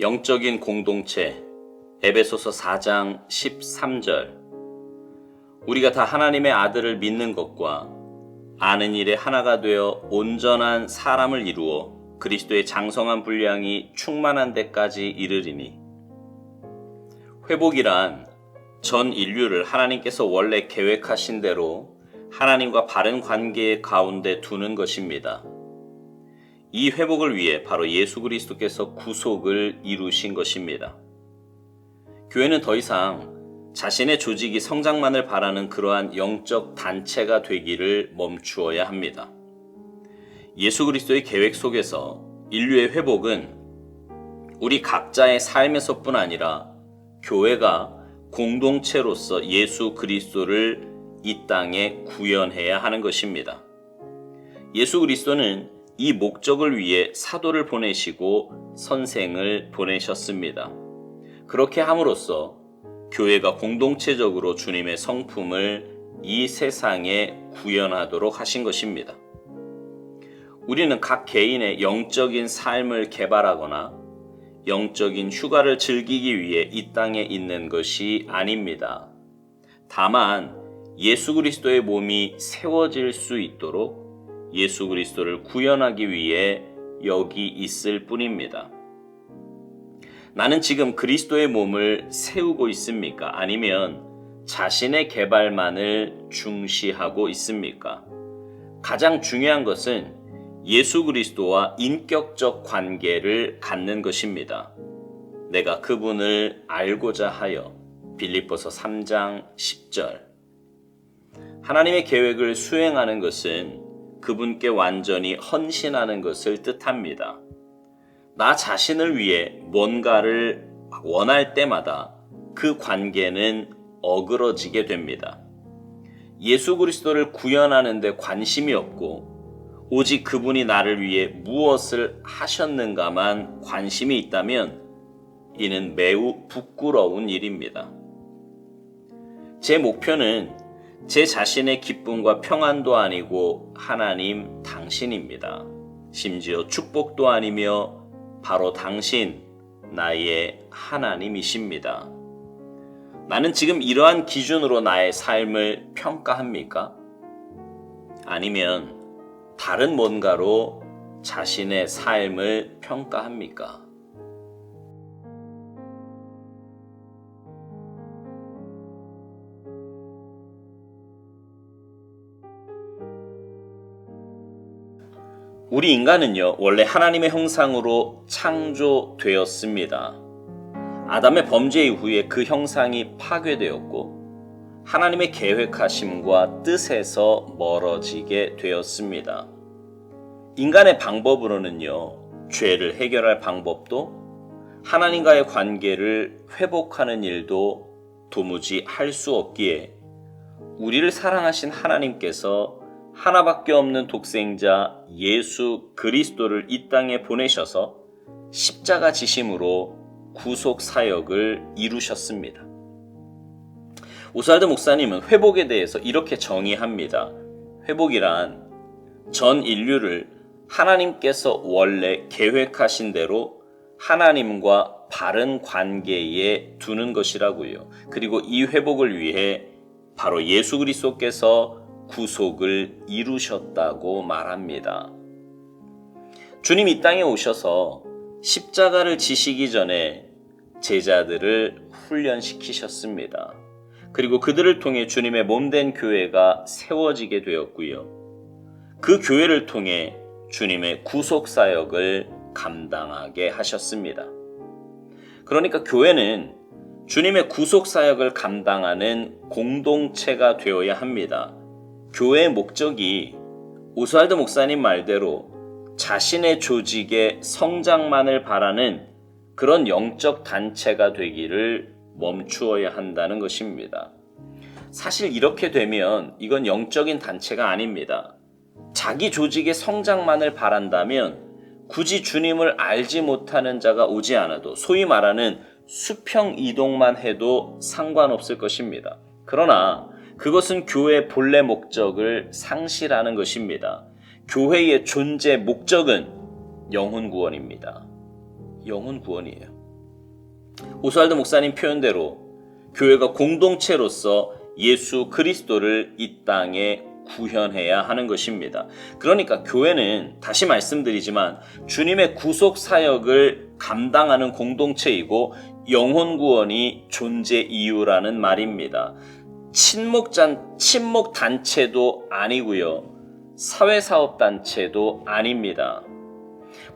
영적인 공동체 에베소서 4장 13절 우리가 다 하나님의 아들을 믿는 것과 아는 일에 하나가 되어 온전한 사람을 이루어 그리스도의 장성한 분량이 충만한 데까지 이르리니 회복이란 전 인류를 하나님께서 원래 계획하신 대로 하나님과 바른 관계 가운데 두는 것입니다. 이 회복을 위해 바로 예수 그리스도께서 구속을 이루신 것입니다. 교회는 더 이상 자신의 조직이 성장만을 바라는 그러한 영적 단체가 되기를 멈추어야 합니다. 예수 그리스도의 계획 속에서 인류의 회복은 우리 각자의 삶에서뿐 아니라 교회가 공동체로서 예수 그리스도를 이 땅에 구현해야 하는 것입니다. 예수 그리스도는 이 목적을 위해 사도를 보내시고 선생을 보내셨습니다. 그렇게 함으로써 교회가 공동체적으로 주님의 성품을 이 세상에 구현하도록 하신 것입니다. 우리는 각 개인의 영적인 삶을 개발하거나 영적인 휴가를 즐기기 위해 이 땅에 있는 것이 아닙니다. 다만 예수 그리스도의 몸이 세워질 수 있도록 예수 그리스도를 구현하기 위해 여기 있을 뿐입니다. 나는 지금 그리스도의 몸을 세우고 있습니까? 아니면 자신의 개발만을 중시하고 있습니까? 가장 중요한 것은 예수 그리스도와 인격적 관계를 갖는 것입니다. 내가 그분을 알고자 하여 빌립보서 3장 10절 하나님의 계획을 수행하는 것은 그분께 완전히 헌신하는 것을 뜻합니다. 나 자신을 위해 뭔가를 원할 때마다 그 관계는 어그러지게 됩니다. 예수 그리스도를 구현하는 데 관심이 없고 오직 그분이 나를 위해 무엇을 하셨는가만 관심이 있다면 이는 매우 부끄러운 일입니다. 제 목표는 제 자신의 기쁨과 평안도 아니고 하나님 당신입니다. 심지어 축복도 아니며 바로 당신, 나의 하나님이십니다. 나는 지금 이러한 기준으로 나의 삶을 평가합니까? 아니면 다른 뭔가로 자신의 삶을 평가합니까? 우리 인간은요, 원래 하나님의 형상으로 창조되었습니다. 아담의 범죄 이후에 그 형상이 파괴되었고, 하나님의 계획하심과 뜻에서 멀어지게 되었습니다. 인간의 방법으로는요, 죄를 해결할 방법도 하나님과의 관계를 회복하는 일도 도무지 할 수 없기에 우리를 사랑하신 하나님께서 하나밖에 없는 독생자 예수 그리스도를 이 땅에 보내셔서 십자가 지심으로 구속 사역을 이루셨습니다. 오살드 목사님은 회복에 대해서 이렇게 정의합니다. 회복이란 전 인류를 하나님께서 원래 계획하신 대로 하나님과 바른 관계에 두는 것이라고요. 그리고 이 회복을 위해 바로 예수 그리스도께서 구속을 이루셨다고 말합니다. 주님 이 땅에 오셔서 십자가를 지시기 전에 제자들을 훈련시키셨습니다. 그리고 그들을 통해 주님의 몸된 교회가 세워지게 되었고요. 그 교회를 통해 주님의 구속 사역을 감당하게 하셨습니다. 그러니까 교회는 주님의 구속 사역을 감당하는 공동체가 되어야 합니다. 교회의 목적이 오스왈드 목사님 말대로 자신의 조직의 성장만을 바라는 그런 영적 단체가 되기를 멈추어야 한다는 것입니다. 사실 이렇게 되면 이건 영적인 단체가 아닙니다. 자기 조직의 성장만을 바란다면 굳이 주님을 알지 못하는 자가 오지 않아도 소위 말하는 수평 이동만 해도 상관없을 것입니다. 그러나 그것은 교회의 본래 목적을 상실하는 것입니다. 교회의 존재 목적은 영혼 구원입니다. 영혼 구원이에요. 오스왈드 목사님 표현대로 교회가 공동체로서 예수 그리스도를 이 땅에 구현해야 하는 것입니다. 그러니까 교회는 다시 말씀드리지만 주님의 구속 사역을 감당하는 공동체이고 영혼 구원이 존재 이유라는 말입니다. 친목잔 친목 단체도 아니고요. 사회사업 단체도 아닙니다.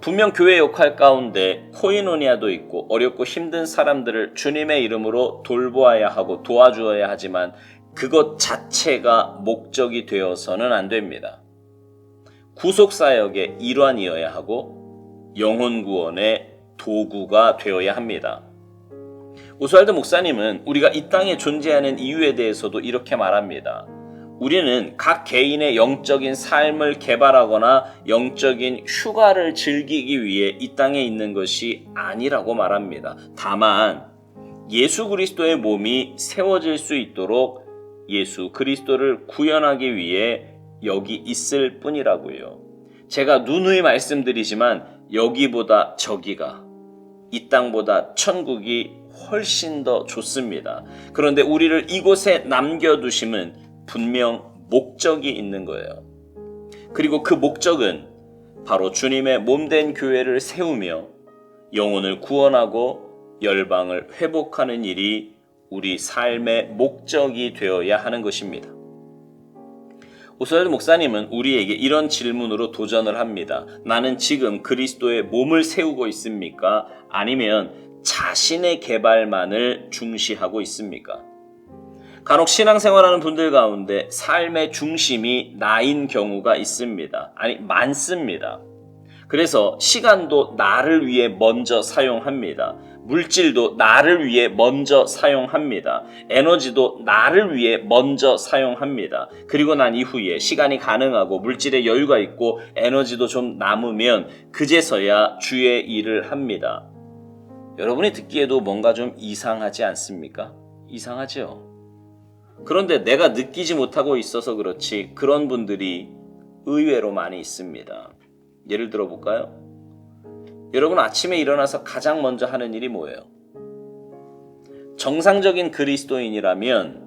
분명 교회 역할 가운데 코이노니아도 있고 어렵고 힘든 사람들을 주님의 이름으로 돌보아야 하고 도와주어야 하지만 그것 자체가 목적이 되어서는 안 됩니다. 구속 사역의 일환이어야 하고 영혼 구원의 도구가 되어야 합니다. 오스왈드 목사님은 우리가 이 땅에 존재하는 이유에 대해서도 이렇게 말합니다. 우리는 각 개인의 영적인 삶을 개발하거나 영적인 휴가를 즐기기 위해 이 땅에 있는 것이 아니라고 말합니다. 다만 예수 그리스도의 몸이 세워질 수 있도록 예수 그리스도를 구현하기 위해 여기 있을 뿐이라고요. 제가 누누이 말씀드리지만 여기보다 저기가 이 땅보다 천국이 훨씬 더 좋습니다. 그런데 우리를 이곳에 남겨두심은 분명 목적이 있는 거예요. 그리고 그 목적은 바로 주님의 몸된 교회를 세우며 영혼을 구원하고 열방을 회복하는 일이 우리 삶의 목적이 되어야 하는 것입니다. 오스왈드 목사님은 우리에게 이런 질문으로 도전을 합니다. 나는 지금 그리스도의 몸을 세우고 있습니까? 아니면 자신의 개발만을 중시하고 있습니까? 간혹 신앙생활하는 분들 가운데 삶의 중심이 나인 경우가 있습니다. 아니, 많습니다. 그래서 시간도 나를 위해 먼저 사용합니다. 물질도 나를 위해 먼저 사용합니다. 에너지도 나를 위해 먼저 사용합니다. 그리고 난 이후에 시간이 가능하고 물질의 여유가 있고 에너지도 좀 남으면 그제서야 주의 일을 합니다. 여러분이 듣기에도 뭔가 좀 이상하지 않습니까? 이상하죠? 그런데 내가 느끼지 못하고 있어서 그렇지 그런 분들이 의외로 많이 있습니다. 예를 들어 볼까요? 여러분 아침에 일어나서 가장 먼저 하는 일이 뭐예요? 정상적인 그리스도인이라면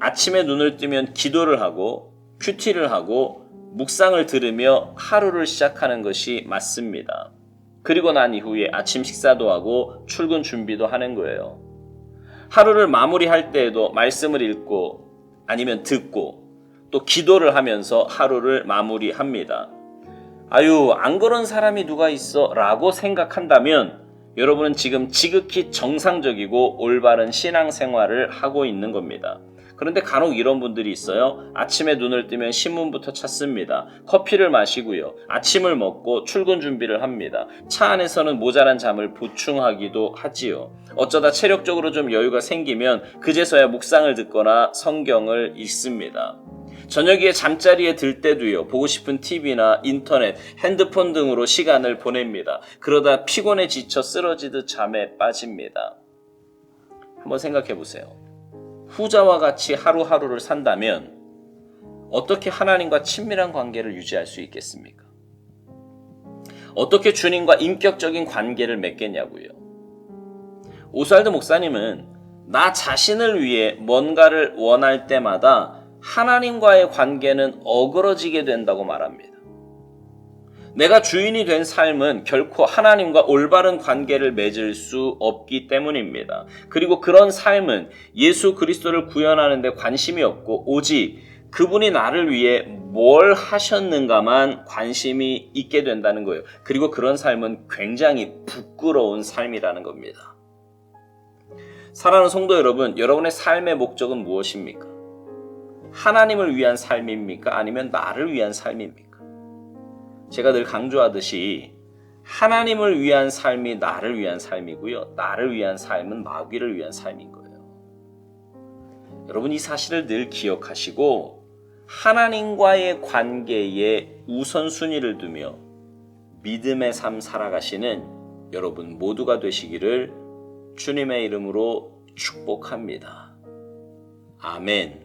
아침에 눈을 뜨면 기도를 하고 큐티를 하고 묵상을 들으며 하루를 시작하는 것이 맞습니다. 그리고 난 이후에 아침 식사도 하고 출근 준비도 하는 거예요. 하루를 마무리할 때에도 말씀을 읽고 아니면 듣고 또 기도를 하면서 하루를 마무리합니다. 아유, 안 그런 사람이 누가 있어? 라고 생각한다면 여러분은 지금 지극히 정상적이고 올바른 신앙생활을 하고 있는 겁니다. 그런데 간혹 이런 분들이 있어요. 아침에 눈을 뜨면 신문부터 찾습니다. 커피를 마시고요. 아침을 먹고 출근 준비를 합니다. 차 안에서는 모자란 잠을 보충하기도 하지요. 어쩌다 체력적으로 좀 여유가 생기면 그제서야 묵상을 듣거나 성경을 읽습니다. 저녁에 잠자리에 들 때도요, 보고 싶은 TV나 인터넷, 핸드폰 등으로 시간을 보냅니다. 그러다 피곤해 지쳐 쓰러지듯 잠에 빠집니다. 한번 생각해 보세요. 후자와 같이 하루하루를 산다면 어떻게 하나님과 친밀한 관계를 유지할 수 있겠습니까? 어떻게 주님과 인격적인 관계를 맺겠냐고요. 오스왈드 목사님은 나 자신을 위해 뭔가를 원할 때마다 하나님과의 관계는 어그러지게 된다고 말합니다. 내가 주인이 된 삶은 결코 하나님과 올바른 관계를 맺을 수 없기 때문입니다. 그리고 그런 삶은 예수 그리스도를 구현하는 데 관심이 없고 오직 그분이 나를 위해 뭘 하셨는가만 관심이 있게 된다는 거예요. 그리고 그런 삶은 굉장히 부끄러운 삶이라는 겁니다. 사랑하는 성도 여러분, 여러분의 삶의 목적은 무엇입니까? 하나님을 위한 삶입니까? 아니면 나를 위한 삶입니까? 제가 늘 강조하듯이 하나님을 위한 삶이 나를 위한 삶이고요. 나를 위한 삶은 마귀를 위한 삶인 거예요. 여러분 이 사실을 늘 기억하시고 하나님과의 관계에 우선순위를 두며 믿음의 삶 살아가시는 여러분 모두가 되시기를 주님의 이름으로 축복합니다. 아멘.